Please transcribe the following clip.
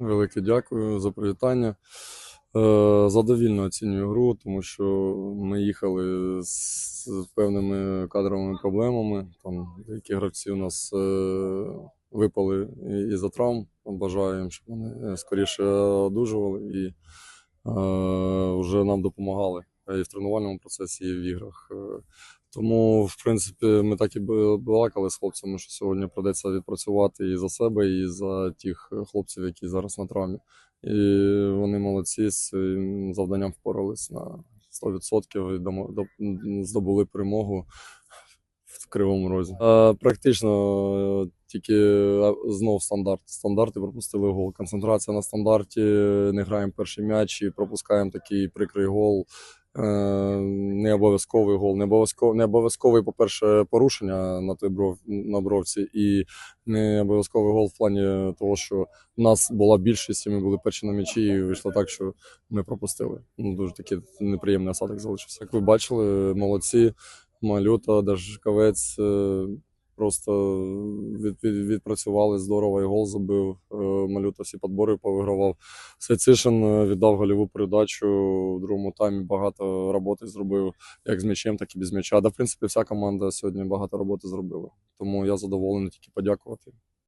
Велике дякую за привітання. Е, Задовільно оцінюю гру, тому що ми їхали з певними кадровими проблемами. Там деякі гравці у нас е, випали і- із-за травм. Бажаю їм, щоб вони скоріше одужували і е, вже нам допомагали і в тренувальному процесі, і в іграх. Е, Тому, в принципі, ми так і балакали з хлопцями, що сьогодні придеться відпрацювати і за себе, і за тих хлопців, які зараз на травмі. І вони молодці з завданням впорались на 100% і здобули перемогу в Кривому Розі. Е, Практично е, тільки е, знов стандарт. Стандарти пропустили гол. Концентрація на стандарті, не граємо перший м'яч і пропускаємо такий прикрий гол. Е, Не обов'язковий гол, не обов'язково не обов'язковий, по-перше, порушення на той бров на бровці, і не обов'язковий гол в плані того, що у нас була більшість, і ми були перші на м'ячі, і вийшло так, що ми пропустили. Ну, дуже такий неприємний осадок залишився. Як ви бачили, молодці, малюта, Дажкавець е, просто від, від, відпрацювали здорово і гол забив. Е, Малюта всі подбори повигравав. Святишин е, віддав гольову передачу в другому таймі. Багато роботи зробив як з м'ячем, так і без м'яча. Да, в принципі, вся команда сьогодні багато роботи зробила. Тому я задоволений тільки подякувати.